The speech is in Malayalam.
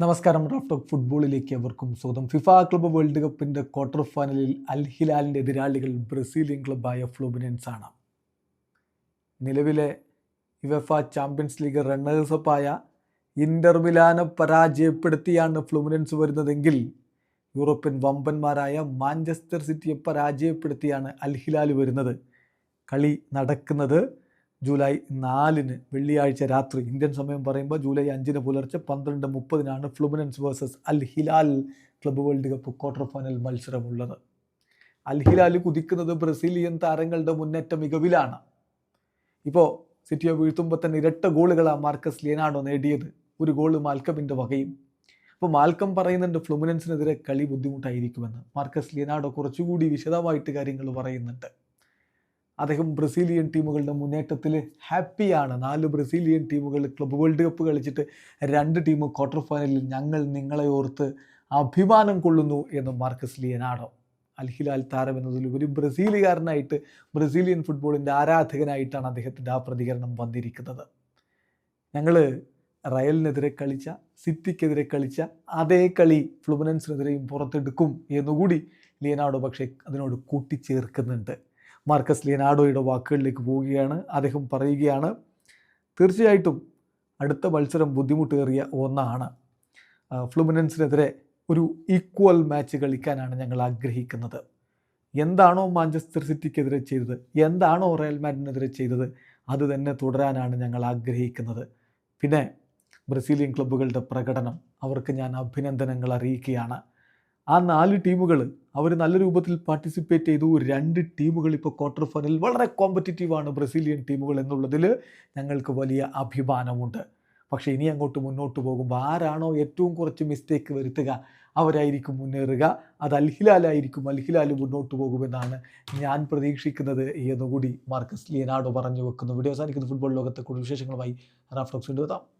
നമസ്കാരം റാഫ്റ്റോക്ക് ഫുട്ബോളിലേക്ക് അവർക്കും സ്വാഗതം. ഫിഫ ക്ലബ്ബ് വേൾഡ് കപ്പിന്റെ ക്വാർട്ടർ ഫൈനലിൽ അൽ ഹിലാലിന്റെ എതിരാളികൾ ബ്രസീലിയൻ ക്ലബ്ബായ ഫ്ലൂമിനൻസ് ആണ് നിലവിലെ യുവഫ ചാമ്പ്യൻസ് ലീഗ് റണ്ണേഴ്സപ്പായ ഇന്റർ മിലാനെ പരാജയപ്പെടുത്തിയാണ് ഫ്ലൂമിനൻസ് വരുന്നതെങ്കിൽ യൂറോപ്യൻ വമ്പന്മാരായ മാഞ്ചസ്റ്റർ സിറ്റിയെ പരാജയപ്പെടുത്തിയാണ് അൽ ഹിലാൽ വരുന്നത്. കളി നടക്കുന്നത് ജൂലൈ നാലിന് വെള്ളിയാഴ്ച രാത്രി ഇന്ത്യൻ സമയം പറയുമ്പോൾ ജൂലൈ അഞ്ചിന് പുലർച്ചെ പന്ത്രണ്ട് മുപ്പതിനാണ് Fluminense versus Al Hilal club world cup quarter final മത്സരമുള്ളത്. Al Hilal കുതിക്കുന്നത് ബ്രസീലിയൻ താരങ്ങളുടെ മുന്നേറ്റ മികവിലാണ്. ഇപ്പോൾ സിറ്റിയെ വീഴ്ത്തുമ്പോൾ തന്നെ ഇരട്ട ഗോളുകളാണ് മാർക്കസ് ലിയനാണോ നേടിയത്. ഒരു ഗോൾ മാൽക്കമിന്റെ വകയും. അപ്പോൾ മാൽക്കം പറയുന്നുണ്ട് ഫ്ലുമിനൻസിനെതിരെ കളി ബുദ്ധിമുട്ടായിരിക്കുമെന്ന്. മാർക്കസ് ലിയനാഡോ കുറച്ചുകൂടി വിശദമായിട്ട് കാര്യങ്ങൾ പറയുന്നുണ്ട്. അദ്ദേഹം ബ്രസീലിയൻ ടീമുകളുടെ മുന്നേറ്റത്തിൽ ഹാപ്പിയാണ്. നാല് ബ്രസീലിയൻ ടീമുകൾ ക്ലബ് വേൾഡ് കപ്പ് കളിച്ചിട്ട് രണ്ട് ടീം ക്വാർട്ടർ ഫൈനലിൽ ഞങ്ങൾ നിങ്ങളെ ഓർത്ത് അഭിമാനം കൊള്ളുന്നു എന്ന് മാർക്കസ് ലിയനാണോ അൽഹിലാൽ താരം എന്നതിൽ ഒരു ബ്രസീലുകാരനായിട്ട് ബ്രസീലിയൻ ഫുട്ബോളിന്റെ ആരാധകനായിട്ടാണ് അദ്ദേഹത്തിന്റെ ആ പ്രതികരണം വന്നിരിക്കുന്നത്. ഞങ്ങൾ റയലിനെതിരെ കളിച്ച സിറ്റിക്കെതിരെ കളിച്ച അതേ കളി ഫ്ലുമിനൻസിനെതിരെയും പുറത്തെടുക്കും എന്നുകൂടി ലിയനാഡോ പക്ഷേ അതിനോട് കൂട്ടിച്ചേർക്കുന്നുണ്ട്. മാർക്കസ് ലിയനാഡോയുടെ വാക്കുകളിലേക്ക് പോവുകയാണ്. അദ്ദേഹം പറയുകയാണ് തീർച്ചയായിട്ടും അടുത്ത മത്സരം ബുദ്ധിമുട്ടേറിയ ഒന്നാണ്. ഫ്ലുമിനൻസിനെതിരെ ഒരു ഈക്വൽ മാച്ച് കളിക്കാനാണ് ഞങ്ങൾ ആഗ്രഹിക്കുന്നത്. എന്താണോ മാഞ്ചസ്റ്റർ സിറ്റിക്കെതിരെ ചെയ്തത് എന്താണോ റയൽ മാഡിനെതിരെ ചെയ്തത് അത് തന്നെ തുടരാനാണ് ഞങ്ങൾ ആഗ്രഹിക്കുന്നത്. പിന്നെ ബ്രസീലിയൻ ക്ലബ്ബുകളുടെ പ്രകടനം അവർക്ക് ഞാൻ അഭിനന്ദനങ്ങൾ അറിയിക്കുകയാണ്. ആ നാല് ടീമുകൾ അവർ നല്ല രൂപത്തിൽ പാർട്ടിസിപ്പേറ്റ് ചെയ്തു. രണ്ട് ടീമുകൾ ഇപ്പോൾ ക്വാർട്ടർ ഫൈനലിൽ വളരെ കോമ്പറ്റിറ്റീവാണ് ബ്രസീലിയൻ ടീമുകൾ എന്നുള്ളതിൽ ഞങ്ങൾക്ക് വലിയ അഭിമാനമുണ്ട്. പക്ഷേ ഇനി അങ്ങോട്ട് മുന്നോട്ട് പോകുമ്പോൾ ആരാണോ ഏറ്റവും കുറച്ച് മിസ്റ്റേക്ക് വരുത്തുക അവരായിരിക്കും മുന്നേറുക. അത് അൽഹിലാലായിരിക്കും അൽഹിലാൽ മുന്നോട്ട് പോകുമെന്നാണ് ഞാൻ പ്രതീക്ഷിക്കുന്നത് എന്നുകൂടി മാർക്കസ് ലിയനാഡോ പറഞ്ഞു വെക്കുന്നു. വീഡിയോ അവസാനിക്കുന്ന. ഫുട്ബോൾ ലോകത്തെ കൂടുതൽ വിശേഷങ്ങളുമായി റാഫ്ലോക്സ് കൊണ്ടുവെത്താം